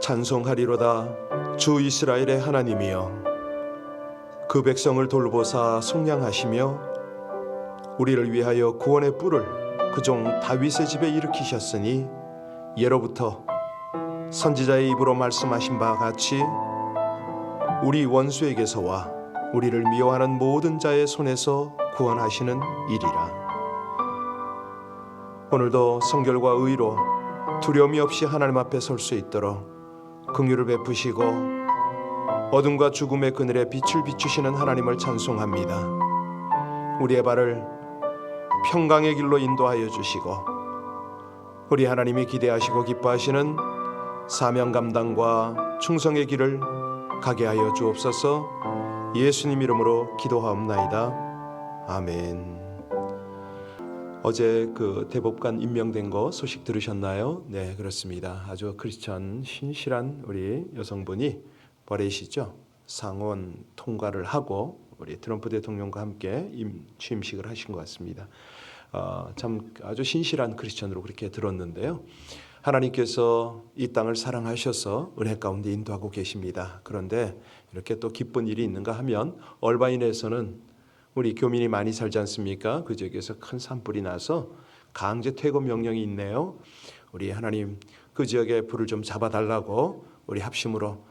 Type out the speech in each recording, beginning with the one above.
찬송하리로다 주 이스라엘의 하나님이여. 그 백성을 돌보사 속량하시며 우리를 위하여 구원의 뿔을 그 종 다윗의 집에 일으키셨으니 예로부터 선지자의 입으로 말씀하신 바와 같이 우리 원수에게서와 우리를 미워하는 모든 자의 손에서 구원하시는 일이라. 오늘도 성결과 의로 두려움이 없이 하나님 앞에 설 수 있도록 긍휼을 베푸시고 어둠과 죽음의 그늘에 빛을 비추시는 하나님을 찬송합니다. 우리의 발을 평강의 길로 인도하여 주시고 우리 하나님이 기대하시고 기뻐하시는 사명 감당과 충성의 길을 가게 하여 주옵소서. 예수님 이름으로 기도하옵나이다. 아멘. 어제 그 대법관 임명된 거 소식 들으셨나요? 네, 그렇습니다. 아주 크리스천 신실한 우리 여성분이 버레시죠. 상원 통과를 하고 우리 트럼프 대통령과 함께 임, 취임식을 하신 것 같습니다. 어, 참 아주 신실한 크리스천으로 그렇게 들었는데요. 하나님께서 이 땅을 사랑하셔서 은혜 가운데 인도하고 계십니다. 그런데 이렇게 또 기쁜 일이 있는가 하면 얼바인에서는 우리 교민이 많이 살지 않습니까? 그 지역에서 큰 산불이 나서 강제 퇴거 명령이 있네요. 우리 하나님 그 지역에 불을 좀 잡아달라고 우리 합심으로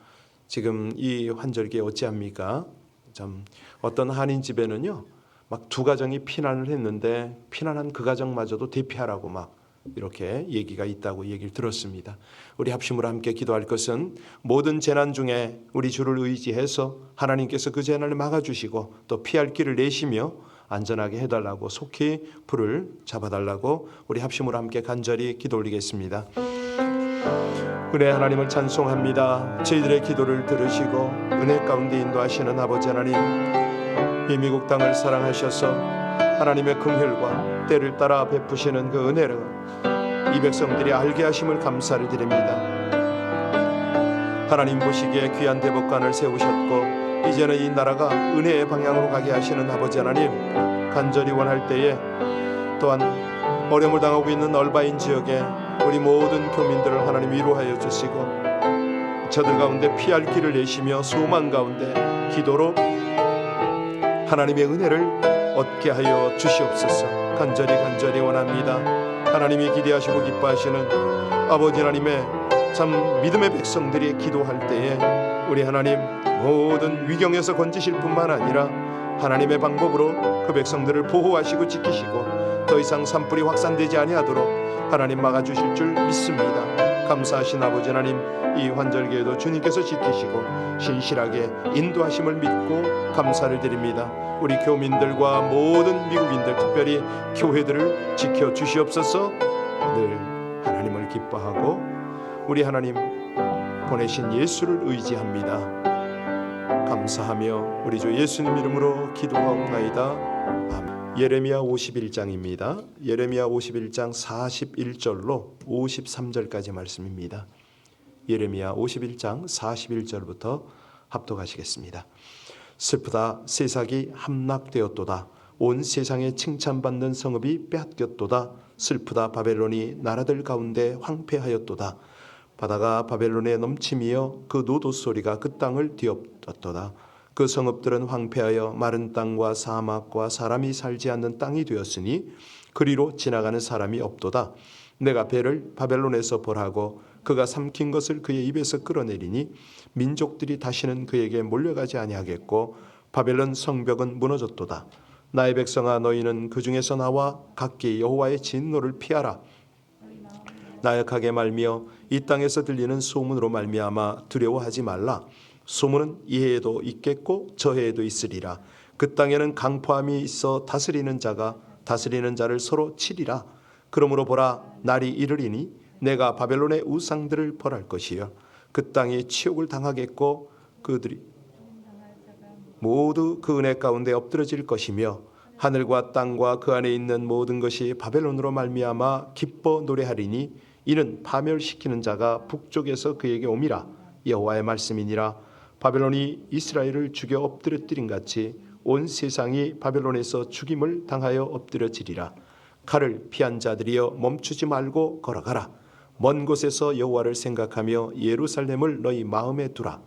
지금 이 환절기에 어찌합니까? 참 어떤 한인 집에는요 막 두 가정이 피난을 했는데 피난한 그 가정마저도 대피하라고 막 이렇게 얘기가 있다고 얘기를 들었습니다. 우리 합심으로 함께 기도할 것은 모든 재난 중에 우리 주를 의지해서 하나님께서 그 재난을 막아주시고 또 피할 길을 내시며 안전하게 해달라고 속히 불을 잡아달라고 우리 합심으로 함께 간절히 기도 올리겠습니다. 은혜 하나님을 찬송합니다. 저희들의 기도를 들으시고 은혜 가운데 인도하시는 아버지 하나님, 이 미국 땅을 사랑하셔서 하나님의 긍휼과 때를 따라 베푸시는 그 은혜를 이 백성들이 알게 하심을 감사를 드립니다. 하나님 보시기에 귀한 대법관을 세우셨고 이제는 이 나라가 은혜의 방향으로 가게 하시는 아버지 하나님 간절히 원할 때에 또한 어려움을 당하고 있는 얼바인 지역에 우리 모든 교민들을 하나님 위로하여 주시고 저들 가운데 피할 길을 내시며 소망 가운데 기도로 하나님의 은혜를 얻게 하여 주시옵소서 간절히 간절히 원합니다 하나님이 기대하시고 기뻐하시는 아버지 하나님의 참 믿음의 백성들이 기도할 때에 우리 하나님 모든 위경에서 건지실 뿐만 아니라 하나님의 방법으로 그 백성들을 보호하시고 지키시고 더 이상 산불이 확산되지 아니하도록 하나님 막아주실 줄 믿습니다. 감사하신 아버지 하나님 이 환절기에도 주님께서 지키시고 신실하게 인도하심을 믿고 감사를 드립니다. 우리 교민들과 모든 미국인들 특별히 교회들을 지켜 주시옵소서. 늘 하나님을 기뻐하고 우리 하나님 보내신 예수를 의지합니다. 감사하며 우리 주 예수님 이름으로 기도하옵나이다. 예레미야 51장입니다. 예레미야 51장 41절로 53절까지 말씀입니다. 예레미야 51장 41절부터 합독하시겠습니다. 슬프다 세상이 함락되었도다 온 세상에 칭찬받는 성읍이 빼앗겼도다 슬프다 바벨론이 나라들 가운데 황폐하였도다 바다가 바벨론에 넘치며 그 노도 소리가 그 땅을 뒤엎었도다 그 성읍들은 황폐하여 마른 땅과 사막과 사람이 살지 않는 땅이 되었으니 그리로 지나가는 사람이 없도다 내가 배를 바벨론에서 벌하고 그가 삼킨 것을 그의 입에서 끌어내리니 민족들이 다시는 그에게 몰려가지 아니하겠고 바벨론 성벽은 무너졌도다. 나의 백성아 너희는 그 중에서 나와 각기 여호와의 진노를 피하라. 나약하게 말미어 이 땅에서 들리는 소문으로 말미암아 두려워하지 말라. 소문은 이해에도 있겠고 저해에도 있으리라. 그 땅에는 강포함이 있어 다스리는 자가 다스리는 자를 서로 치리라. 그러므로 보라 날이 이르리니 내가 바벨론의 우상들을 벌할 것이요 그 땅이 치욕을 당하겠고 그들이 모두 그 은혜 가운데 엎드러질 것이며 하늘과 땅과 그 안에 있는 모든 것이 바벨론으로 말미암아 기뻐 노래하리니 이는 파멸시키는 자가 북쪽에서 그에게 옴이라 여호와의 말씀이니라 바벨론이 이스라엘을 죽여 엎드려뜨린 같이 온 세상이 바벨론에서 죽임을 당하여 엎드려지리라 칼을 피한 자들이여 멈추지 말고 걸어가라 먼 곳에서 여호와를 생각하며 예루살렘을 너희 마음에 두라.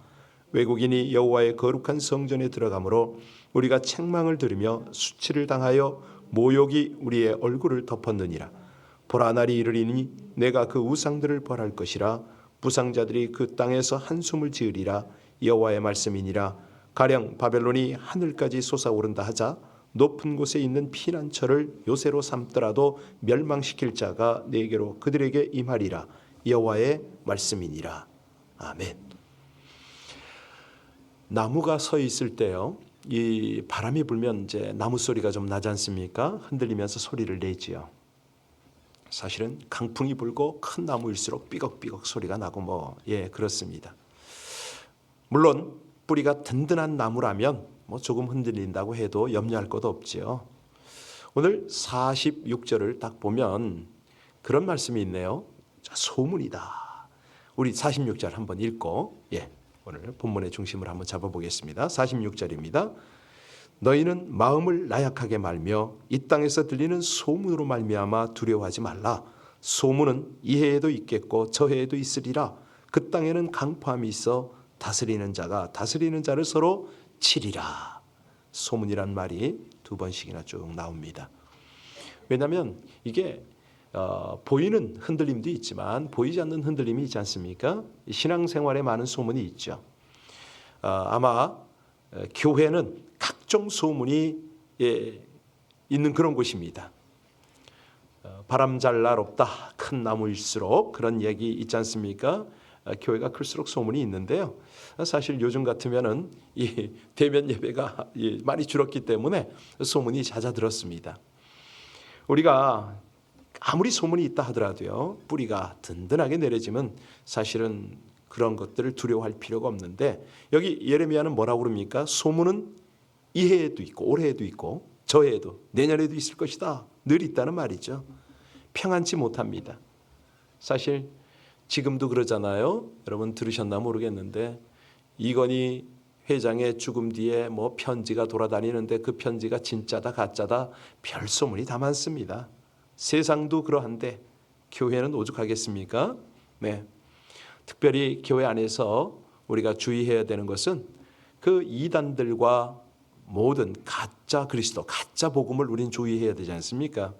외국인이 여호와의 거룩한 성전에 들어가므로 우리가 책망을 들으며 수치를 당하여 모욕이 우리의 얼굴을 덮었느니라. 보라 날이 이르리니 내가 그 우상들을 벌할 것이라 부상자들이 그 땅에서 한숨을 지으리라 여호와의 말씀이니라 가령 바벨론이 하늘까지 솟아오른다 하자 높은 곳에 있는 피난처를 요새로 삼더라도 멸망시킬 자가 내게로 그들에게 임하리라 여호와의 말씀이니라 아멘. 나무가 서 있을 때요. 이 바람이 불면 이제 나무 소리가 좀 나지 않습니까? 흔들리면서 소리를 내지요. 사실은 강풍이 불고 큰 나무일수록 삐걱삐걱 소리가 나고 뭐 예 그렇습니다. 물론 뿌리가 든든한 나무라면 뭐 조금 흔들린다고 해도 염려할 것도 없지요. 오늘 46절을 딱 보면 그런 말씀이 있네요. 자, 소문이다. 우리 46절 한번 읽고 예 오늘 본문의 중심을 한번 잡아보겠습니다. 46절입니다. 너희는 마음을 나약하게 말며 이 땅에서 들리는 소문으로 말미암아 두려워하지 말라. 소문은 이 해에도 있겠고 저 해에도 있으리라. 그 땅에는 강포함이 있어 다스리는 자가 다스리는 자를 서로 치리라. 소문이란 말이 두 번씩이나 쭉 나옵니다. 왜냐하면 이게 어, 보이는 흔들림도 있지만 보이지 않는 흔들림이 있지 않습니까? 신앙생활에 많은 소문이 있죠. 어, 아마 어, 교회는 각종 소문이 예, 있는 그런 곳입니다. 어, 바람 잘 날 없다 큰 나무일수록 그런 얘기 있지 않습니까? 어, 교회가 클수록 소문이 있는데요. 사실 요즘 같으면은 이 대면 예배가 예, 많이 줄었기 때문에 소문이 잦아들었습니다. 우리가 아무리 소문이 있다 하더라도요 뿌리가 든든하게 내려지면 사실은 그런 것들을 두려워할 필요가 없는데 여기 예레미야는 뭐라고 그럽니까? 소문은 이 해에도 있고 올해에도 있고 저 해에도 내년에도 있을 것이다. 늘 있다는 말이죠. 평안치 못합니다. 사실 지금도 그러잖아요. 여러분 들으셨나 모르겠는데 이건희 회장의 죽음 뒤에 뭐 편지가 돌아다니는데 그 편지가 진짜다 가짜다 별 소문이 다 많습니다. 세상도 그러한데 교회는 오죽하겠습니까? 네. 특별히 교회 안에서 우리가 주의해야 되는 것은 그 이단들과 모든 가짜 그리스도, 가짜 복음을 우린 주의해야 되지 않습니까?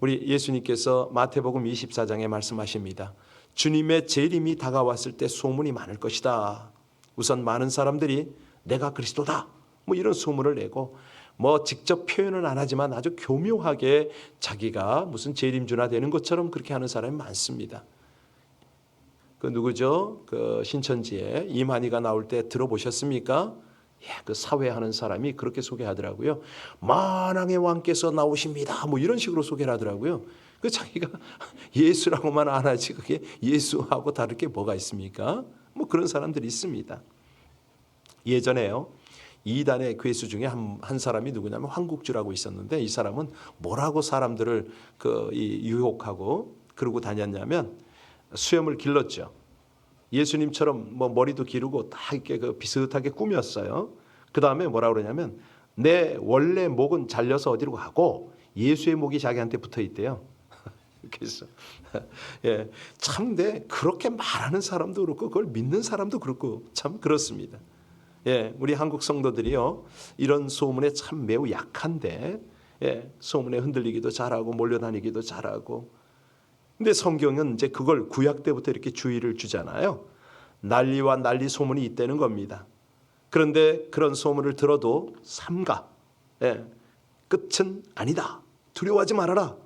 우리 예수님께서 마태복음 24장에 말씀하십니다. 주님의 재림이 다가왔을 때 소문이 많을 것이다. 우선 많은 사람들이 내가 그리스도다. 뭐 이런 소문을 내고 뭐 직접 표현은 안 하지만 아주 교묘하게 자기가 무슨 재림주나 되는 것처럼 그렇게 하는 사람이 많습니다. 그 누구죠? 그 신천지에 이만희가 나올 때 들어보셨습니까? 예, 그 사회하는 사람이 그렇게 소개하더라고요. 만왕의 왕께서 나오십니다. 뭐 이런 식으로 소개를 하더라고요. 그 자기가 예수라고만 안 하지 그게 예수하고 다를 게 뭐가 있습니까? 뭐 그런 사람들이 있습니다. 예전에요. 이단의 괴수 중에 한, 한 사람이 누구냐면 황국주라고 있었는데 이 사람은 뭐라고 사람들을 그이 유혹하고 그러고 다녔냐면 수염을 길렀죠. 예수님처럼 뭐 머리도 기르고 다 이렇게 그 비슷하게 꾸몄어요. 그 다음에 뭐라 그러냐면 내 원래 목은 잘려서 어디로 가고 예수의 목이 자기한테 붙어 있대요. 그래서 예, 참데 그렇게 말하는 사람도 그렇고 그걸 믿는 사람도 그렇고 참 그렇습니다. 예, 우리 한국 성도들이요 이런 소문에 참 매우 약한데 예, 소문에 흔들리기도 잘하고 몰려다니기도 잘하고 근데 성경은 이제 그걸 구약 때부터 이렇게 주의를 주잖아요. 난리와 난리 소문이 있다는 겁니다. 그런데 그런 소문을 들어도 삼가 예, 끝은 아니다. 두려워하지 말아라.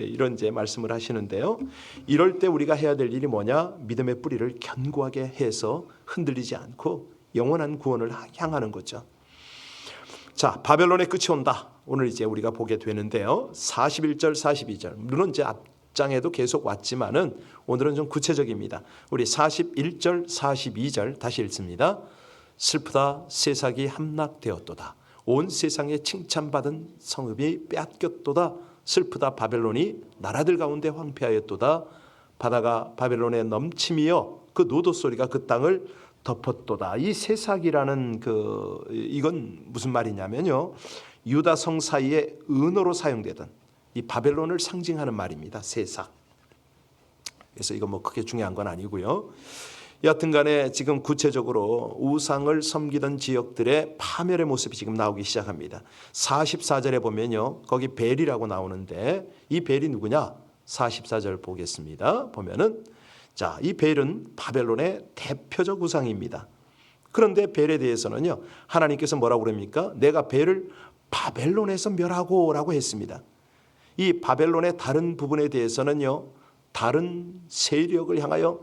예, 이런 이제 말씀을 하시는데요. 이럴 때 우리가 해야 될 일이 뭐냐? 믿음의 뿌리를 견고하게 해서 흔들리지 않고 영원한 구원을 향하는 거죠. 자, 바벨론의 끝이 온다. 오늘 이제 우리가 보게 되는데요. 41절, 42절. 물론 이제 앞장에도 계속 왔지만은 오늘은 좀 구체적입니다. 우리 41절, 42절 다시 읽습니다. 슬프다 세상이 함락되었도다. 온 세상에 칭찬받은 성읍이 빼앗겼도다. 슬프다 바벨론이 나라들 가운데 황폐하였도다. 바다가 바벨론에 넘침이여 그 노도 소리가 그 땅을 덮었도다. 이 세삭이라는 그 이건 무슨 말이냐면요. 유다 성 사이에 은어로 사용되던 이 바벨론을 상징하는 말입니다. 세삭. 그래서 이거 뭐 크게 중요한 건 아니고요. 여튼 간에 지금 구체적으로 우상을 섬기던 지역들의 파멸의 모습이 지금 나오기 시작합니다. 44절에 보면요. 거기 벨이라고 나오는데 이 벨이 누구냐? 44절 보겠습니다. 보면은 자, 이 벨은 바벨론의 대표적 우상입니다. 그런데 벨에 대해서는요. 하나님께서 뭐라고 그럽니까? 내가 벨을 바벨론에서 멸하고라고 했습니다. 이 바벨론의 다른 부분에 대해서는요. 다른 세력을 향하여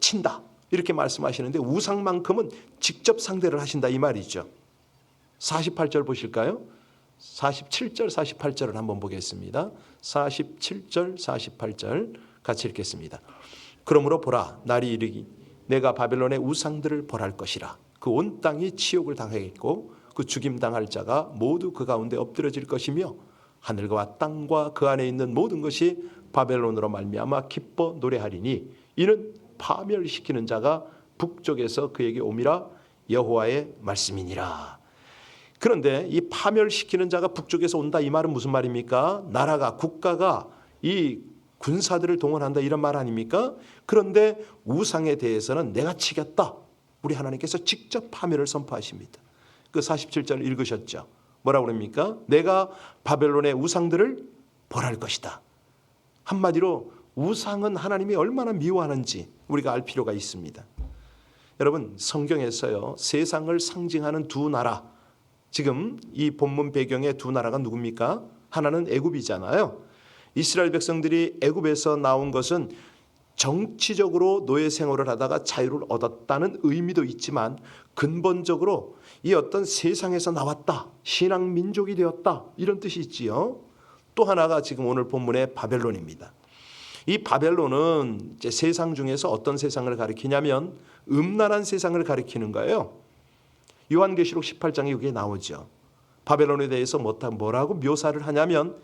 친다. 이렇게 말씀하시는데 우상만큼은 직접 상대를 하신다 이 말이죠. 48절 보실까요? 47절 48절을 한번 보겠습니다. 47절 48절 같이 읽겠습니다. 그러므로 보라 날이 이르기 내가 바벨론의 우상들을 벌할 것이라 그 온 땅이 치욕을 당하겠고 그 죽임 당할 자가 모두 그 가운데 엎드려질 것이며 하늘과 땅과 그 안에 있는 모든 것이 바벨론으로 말미암아 기뻐 노래하리니 이는 파멸시키는 자가 북쪽에서 그에게 오미라 여호와의 말씀이니라. 그런데 이 파멸시키는 자가 북쪽에서 온다 이 말은 무슨 말입니까? 나라가 국가가 이 군사들을 동원한다 이런 말 아닙니까? 그런데 우상에 대해서는 내가 치겠다. 우리 하나님께서 직접 파멸을 선포하십니다. 그 47절 읽으셨죠? 뭐라고 그럽니까? 내가 바벨론의 우상들을 벌할 것이다. 한마디로 우상은 하나님이 얼마나 미워하는지 우리가 알 필요가 있습니다. 여러분 성경에서요 세상을 상징하는 두 나라 지금 이 본문 배경의 두 나라가 누굽니까? 하나는 애굽이잖아요. 이스라엘 백성들이 애굽에서 나온 것은 정치적으로 노예 생활을 하다가 자유를 얻었다는 의미도 있지만 근본적으로 이 어떤 세상에서 나왔다 신앙 민족이 되었다 이런 뜻이 있지요. 또 하나가 지금 오늘 본문의 바벨론입니다. 이 바벨론은 이제 세상 중에서 어떤 세상을 가리키냐면 음란한 세상을 가리키는 거예요. 요한계시록 18장에 이게 나오죠. 바벨론에 대해서 뭐라고 묘사를 하냐면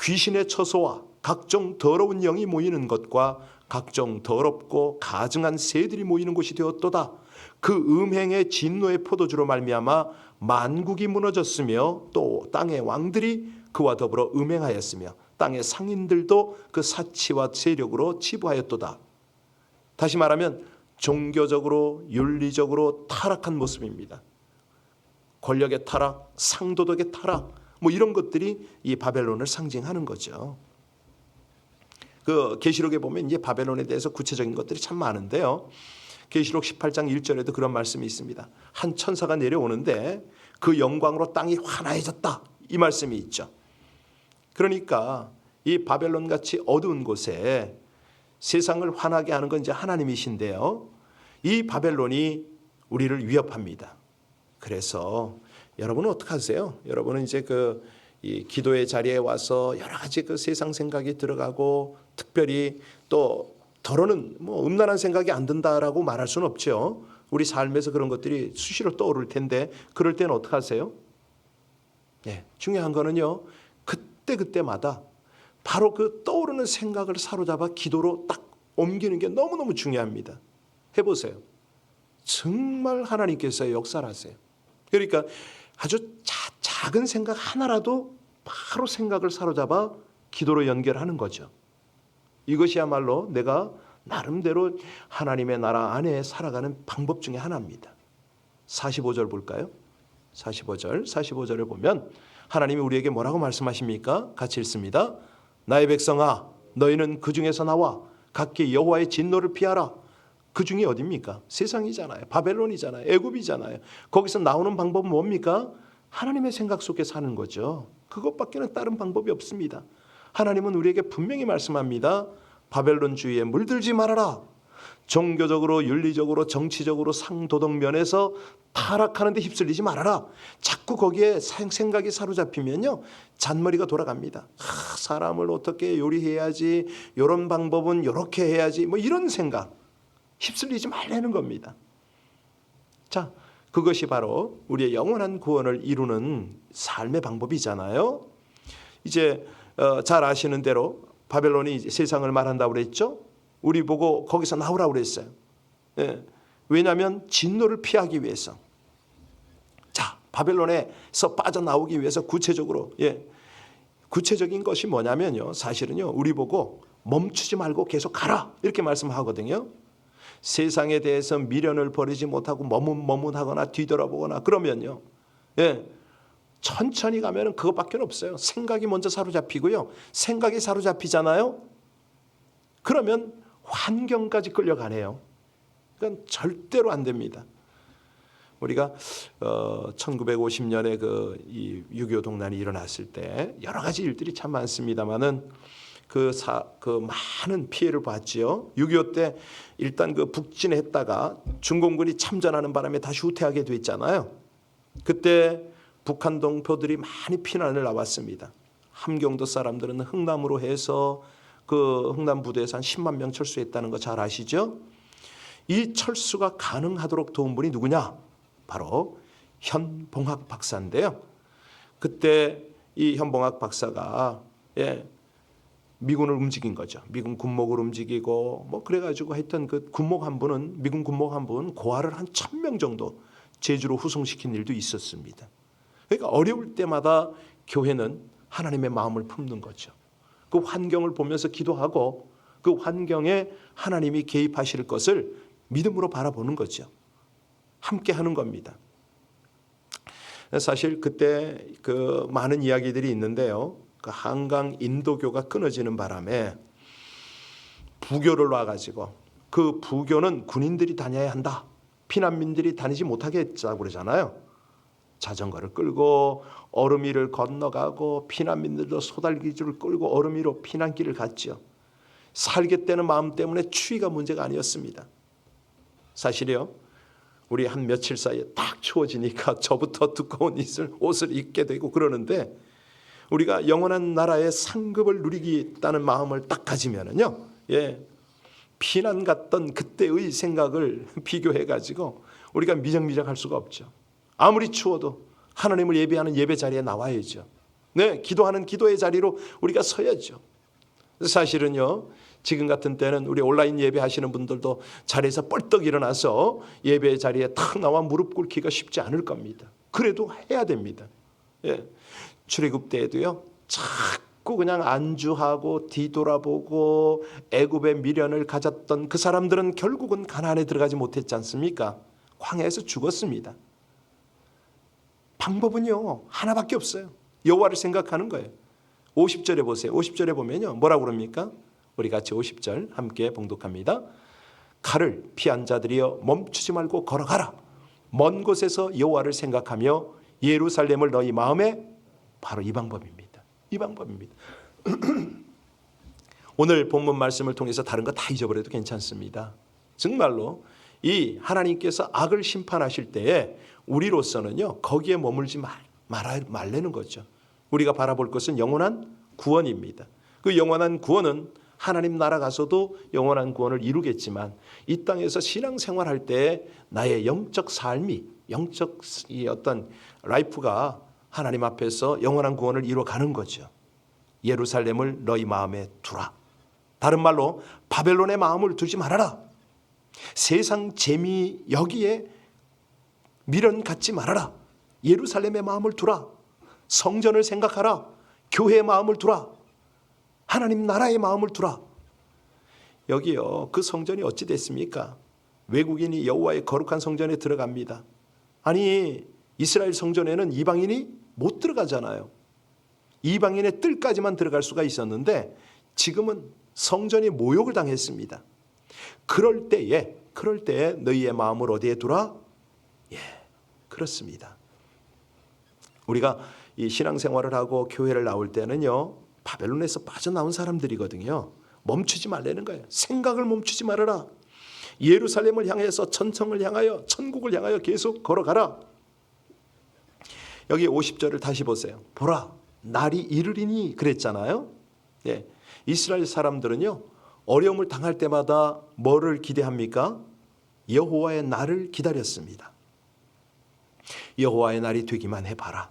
귀신의 처소와 각종 더러운 영이 모이는 것과 각종 더럽고 가증한 새들이 모이는 곳이 되었도다. 그 음행의 진노의 포도주로 말미암아 만국이 무너졌으며 또 땅의 왕들이 그와 더불어 음행하였으며 땅의 상인들도 그 사치와 세력으로 치부하였도다. 다시 말하면 종교적으로 윤리적으로 타락한 모습입니다. 권력의 타락, 상도덕의 타락, 뭐 이런 것들이 이 바벨론을 상징하는 거죠. 그 계시록에 보면 이제 바벨론에 대해서 구체적인 것들이 참 많은데요. 계시록 18장 1절에도 그런 말씀이 있습니다. 한 천사가 내려오는데 그 영광으로 땅이 환해졌다. 이 말씀이 있죠. 그러니까 이 바벨론 같이 어두운 곳에 세상을 환하게 하는 건 이제 하나님이신데요. 이 바벨론이 우리를 위협합니다. 그래서 여러분은 어떻게 하세요? 여러분은 이제 그이 기도의 자리에 와서 여러 가지 그 세상 생각이 들어가고 특별히 또 더러는 뭐 음란한 생각이 안 든다라고 말할 수는 없죠. 우리 삶에서 그런 것들이 수시로 떠오를 텐데 그럴 때는 어떻게 하세요? 예, 중요한 거는요. 그때 그때마다 바로 그 떠오르는 생각을 사로잡아 기도로 딱 옮기는 게 너무너무 중요합니다. 해보세요. 정말 하나님께서 역사하세요. 그러니까 아주 자, 작은 생각 하나라도 바로 생각을 사로잡아 기도로 연결하는 거죠. 이것이야말로 내가 나름대로 하나님의 나라 안에 살아가는 방법 중에 하나입니다. 45절 볼까요? 45절, 45절을 보면 하나님이 우리에게 뭐라고 말씀하십니까? 같이 읽습니다. 나의 백성아, 너희는 그 중에서 나와 각기 여호와의 진노를 피하라. 그 중에 어디입니까? 세상이잖아요. 바벨론이잖아요. 애굽이잖아요. 거기서 나오는 방법은 뭡니까? 하나님의 생각 속에 사는 거죠. 그것밖에는 다른 방법이 없습니다. 하나님은 우리에게 분명히 말씀합니다. 바벨론 주의에 물들지 말아라. 종교적으로 윤리적으로 정치적으로 상도덕 면에서 타락하는 데 휩쓸리지 말아라. 자꾸 거기에 생각이 사로잡히면요. 잔머리가 돌아갑니다. 아, 사람을 어떻게 요리해야지 이런 방법은 이렇게 해야지 뭐 이런 생각 휩쓸리지 말라는 겁니다. 자, 그것이 바로 우리의 영원한 구원을 이루는 삶의 방법이잖아요. 이제 어, 잘 아시는 대로 바벨론이 세상을 말한다고 그랬죠. 우리 보고 거기서 나오라고 그랬어요. 예. 왜냐하면 진노를 피하기 위해서. 자, 바벨론에서 빠져나오기 위해서 구체적으로 예. 구체적인 것이 뭐냐면요. 사실은요. 우리 보고 멈추지 말고 계속 가라 이렇게 말씀하거든요. 세상에 대해서 미련을 버리지 못하고 머뭇머뭇하거나 뒤돌아보거나 그러면요. 예. 천천히 가면은 그것밖에 없어요. 생각이 먼저 사로잡히고요. 생각이 사로잡히잖아요. 그러면 환경까지 끌려가네요. 그건 절대로 안 됩니다. 우리가 어 1950년에 그이 6.25 동란이 일어났을 때 여러 가지 일들이 참 많습니다만은 그, 사, 그 많은 피해를 봤지요. 6.25 때 일단 그 북진했다가 중공군이 참전하는 바람에 다시 후퇴하게 됐잖아요. 그때 북한 동포들이 많이 피난을 나왔습니다. 함경도 사람들은 흥남으로 해서 그 흥남 부대에서 한 10만 명 철수했다는 거 잘 아시죠? 이 철수가 가능하도록 도운 분이 누구냐? 바로 현봉학 박사인데요. 그때 이 현봉학 박사가 예, 미군을 움직인 거죠. 미군 군목을 움직이고 뭐 그래가지고 하여튼 그 군목 한 분은 미군 군목 한 분 고아를 한 천 명 정도 제주로 후송시킨 일도 있었습니다. 그러니까 어려울 때마다 교회는 하나님의 마음을 품는 거죠. 그 환경을 보면서 기도하고 그 환경에 하나님이 개입하실 것을 믿음으로 바라보는 거죠. 함께 하는 겁니다. 사실 그때 그 많은 이야기들이 있는데요. 그 한강 인도교가 끊어지는 바람에 부교를 놔가지고 그 부교는 군인들이 다녀야 한다. 피난민들이 다니지 못하게 했다고 그러잖아요. 자전거를 끌고 얼음 위를 건너가고 피난민들도 소달기줄을 끌고 얼음 위로 피난길을 갔죠. 살겠다는 마음 때문에 추위가 문제가 아니었습니다. 사실이요. 우리 한 며칠 사이에 딱 추워지니까 저부터 두꺼운 옷을, 입게 되고 그러는데 우리가 영원한 나라의 상급을 누리겠다는 마음을 딱 가지면은요. 예. 피난 갔던 그때의 생각을 비교해 가지고 우리가 미적미적할 수가 없죠. 아무리 추워도 하나님을 예배하는 예배 자리에 나와야죠. 네, 기도하는 기도의 자리로 우리가 서야죠. 사실은요. 지금 같은 때는 우리 온라인 예배 하시는 분들도 자리에서 뻘떡 일어나서 예배 자리에 탁 나와 무릎 꿇기가 쉽지 않을 겁니다. 그래도 해야 됩니다. 예. 출애굽 때에도요. 자꾸 그냥 안주하고 뒤돌아보고 애굽의 미련을 가졌던 그 사람들은 결국은 가나안에 들어가지 못했지 않습니까? 광야에서 죽었습니다. 방법은요. 하나밖에 없어요. 여호와를 생각하는 거예요. 50절에 보세요. 50절에 보면요. 뭐라고 그럽니까? 우리 같이 50절 함께 봉독합니다. 칼을 피한 자들이여 멈추지 말고 걸어가라. 먼 곳에서 여호와를 생각하며 예루살렘을 너희 마음에 바로 이 방법입니다. 이 방법입니다. 오늘 본문 말씀을 통해서 다른 거 다 잊어버려도 괜찮습니다. 정말로 이 하나님께서 악을 심판하실 때에 우리로서는요 거기에 머물지 말, 말아, 말라는 거죠. 우리가 바라볼 것은 영원한 구원입니다. 그 영원한 구원은 하나님 나라 가서도 영원한 구원을 이루겠지만 이 땅에서 신앙생활할 때 나의 영적 삶이 영적 이 어떤 라이프가 하나님 앞에서 영원한 구원을 이루어 가는 거죠. 예루살렘을 너희 마음에 두라. 다른 말로 바벨론의 마음을 두지 말아라. 세상 재미 여기에 미련 갖지 말아라. 예루살렘의 마음을 두라. 성전을 생각하라. 교회의 마음을 두라. 하나님 나라의 마음을 두라. 여기요. 그 성전이 어찌 됐습니까? 외국인이 여호와의 거룩한 성전에 들어갑니다. 아니 이스라엘 성전에는 이방인이 못 들어가잖아요. 이방인의 뜰까지만 들어갈 수가 있었는데 지금은 성전이 모욕을 당했습니다. 그럴 때에 그럴 때에 너희의 마음을 어디에 두라? 예, 그렇습니다. 우리가 이 신앙생활을 하고 교회를 나올 때는요 바벨론에서 빠져나온 사람들이거든요. 멈추지 말라는 거예요. 생각을 멈추지 말아라. 예루살렘을 향해서 천성을 향하여 천국을 향하여 계속 걸어가라. 여기 50절을 다시 보세요. 보라 날이 이르리니 그랬잖아요. 예. 이스라엘 사람들은요 어려움을 당할 때마다 뭐를 기대합니까? 여호와의 날을 기다렸습니다. 여호와의 날이 되기만 해봐라.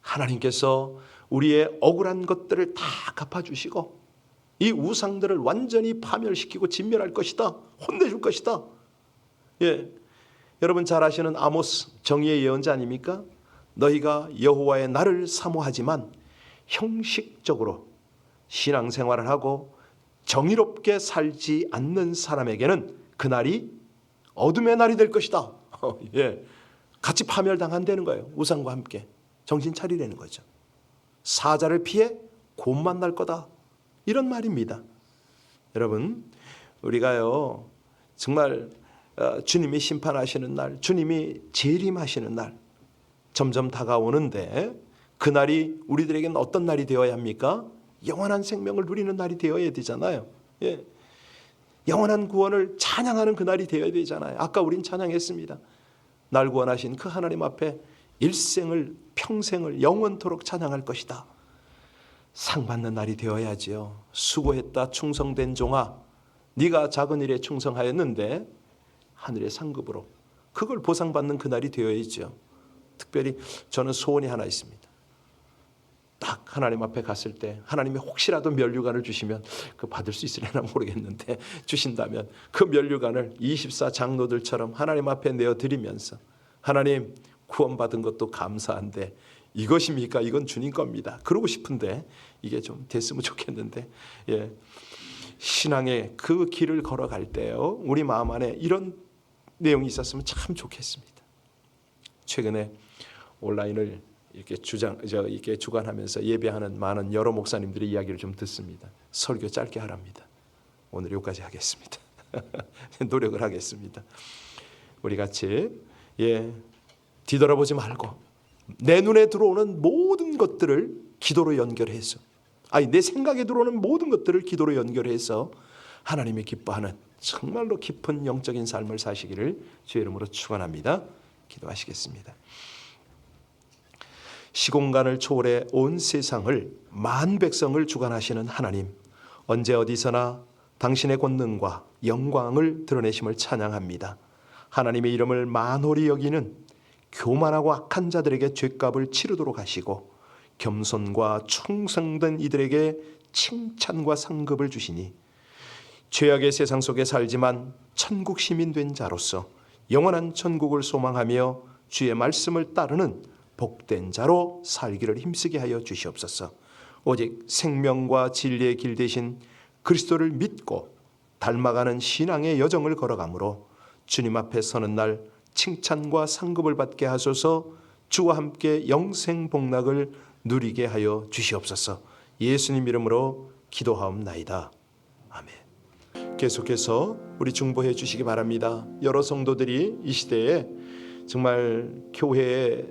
하나님께서 우리의 억울한 것들을 다 갚아주시고 이 우상들을 완전히 파멸시키고 진멸할 것이다. 혼내줄 것이다. 예, 여러분 잘 아시는 아모스 정의의 예언자 아닙니까? 너희가 여호와의 날을 사모하지만 형식적으로 신앙생활을 하고 정의롭게 살지 않는 사람에게는 그날이 어둠의 날이 될 것이다. 예. 같이 파멸당한다는 거예요. 우상과 함께 정신 차리라는 거죠. 사자를 피해 곧 만날 거다. 이런 말입니다. 여러분, 우리가요 정말 어, 주님이 심판하시는 날, 주님이 재림하시는 날 점점 다가오는데 그 날이 우리들에게는 어떤 날이 되어야 합니까? 영원한 생명을 누리는 날이 되어야 되잖아요. 예. 영원한 구원을 찬양하는 그 날이 되어야 되잖아요. 아까 우린 찬양했습니다. 날 구원하신 그 하나님 앞에 일생을 평생을 영원토록 찬양할 것이다. 상 받는 날이 되어야지요. 수고했다 충성된 종아, 네가 작은 일에 충성하였는데 하늘의 상급으로 그걸 보상받는 그 날이 되어야죠. 특별히 저는 소원이 하나 있습니다. 딱 하나님 앞에 갔을 때 하나님이 혹시라도 면류관을 주시면 그 받을 수 있으려나 모르겠는데 주신다면 그 면류관을 24 장로들처럼 하나님 앞에 내어 드리면서 하나님 구원받은 것도 감사한데 이것입니까? 이건 주님 겁니다. 그러고 싶은데 이게 좀 됐으면 좋겠는데 예. 신앙의 그 길을 걸어갈 때요. 우리 마음 안에 이런 내용이 있었으면 참 좋겠습니다. 최근에 온라인을 이렇게 주장 저 이렇게 주관하면서 예배하는 많은 여러 목사님들의 이야기를 좀 듣습니다. 설교 짧게 하랍니다. 오늘 여기까지 하겠습니다. 노력을 하겠습니다. 우리 같이 예 뒤돌아보지 말고 내 눈에 들어오는 모든 것들을 기도로 연결해서 아니 내 생각에 들어오는 모든 것들을 기도로 연결해서 하나님이 기뻐하는 정말로 깊은 영적인 삶을 사시기를 주의 이름으로 축원합니다. 기도하시겠습니다. 시공간을 초월해 온 세상을 만 백성을 주관하시는 하나님 언제 어디서나 당신의 권능과 영광을 드러내심을 찬양합니다. 하나님의 이름을 만홀히 여기는 교만하고 악한 자들에게 죄값을 치르도록 하시고 겸손과 충성된 이들에게 칭찬과 상급을 주시니 죄악의 세상 속에 살지만 천국 시민 된 자로서 영원한 천국을 소망하며 주의 말씀을 따르는 복된 자로 살기를 힘쓰게 하여 주시옵소서. 오직 생명과 진리의 길 대신 그리스도를 믿고 닮아가는 신앙의 여정을 걸어가므로 주님 앞에 서는 날 칭찬과 상급을 받게 하소서. 주와 함께 영생 복락을 누리게 하여 주시옵소서. 예수님 이름으로 기도하옵나이다. 아멘. 계속해서 우리 중보해 주시기 바랍니다. 여러 성도들이 이 시대에 정말 교회에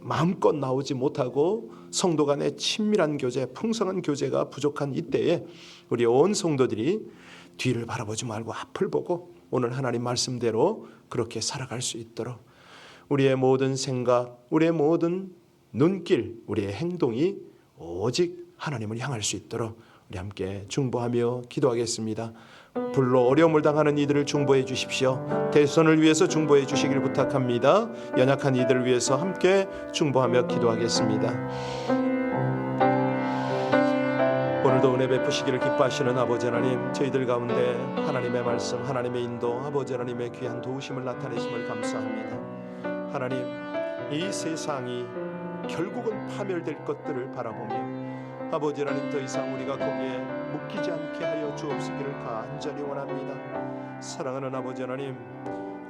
마음껏 나오지 못하고 성도 간의 친밀한 교제, 풍성한 교제가 부족한 이때에 우리 온 성도들이 뒤를 바라보지 말고 앞을 보고 오늘 하나님 말씀대로 그렇게 살아갈 수 있도록 우리의 모든 생각, 우리의 모든 눈길, 우리의 행동이 오직 하나님을 향할 수 있도록 우리 함께 중보하며 기도하겠습니다. 불로 어려움을 당하는 이들을 중보해 주십시오. 대선을 위해서 중보해 주시길 부탁합니다. 연약한 이들을 위해서 함께 중보하며 기도하겠습니다. 오늘도 은혜 베푸시기를 기뻐하시는 아버지 하나님, 저희들 가운데 하나님의 말씀, 하나님의 인도, 아버지 하나님의 귀한 도우심을 나타내심을 감사합니다. 하나님, 이 세상이 결국은 파멸될 것들을 바라보며 아버지 하나님 더 이상 우리가 거기에 묶이지 않게 하여 주옵시기를 간절히 원합니다. 사랑하는 아버지 하나님,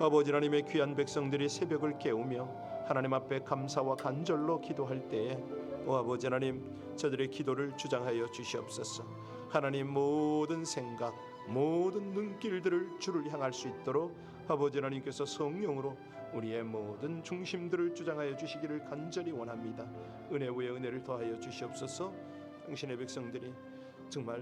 아버지 하나님의 귀한 백성들이 새벽을 깨우며 하나님 앞에 감사와 간절로 기도할 때에 오 아버지 하나님 저들의 기도를 주장하여 주시옵소서. 하나님 모든 생각, 모든 눈길들을 주를 향할 수 있도록 아버지 하나님께서 성령으로 우리의 모든 중심들을 주장하여 주시기를 간절히 원합니다. 은혜 위에 은혜를 더하여 주시옵소서. 당신의 백성들이 정말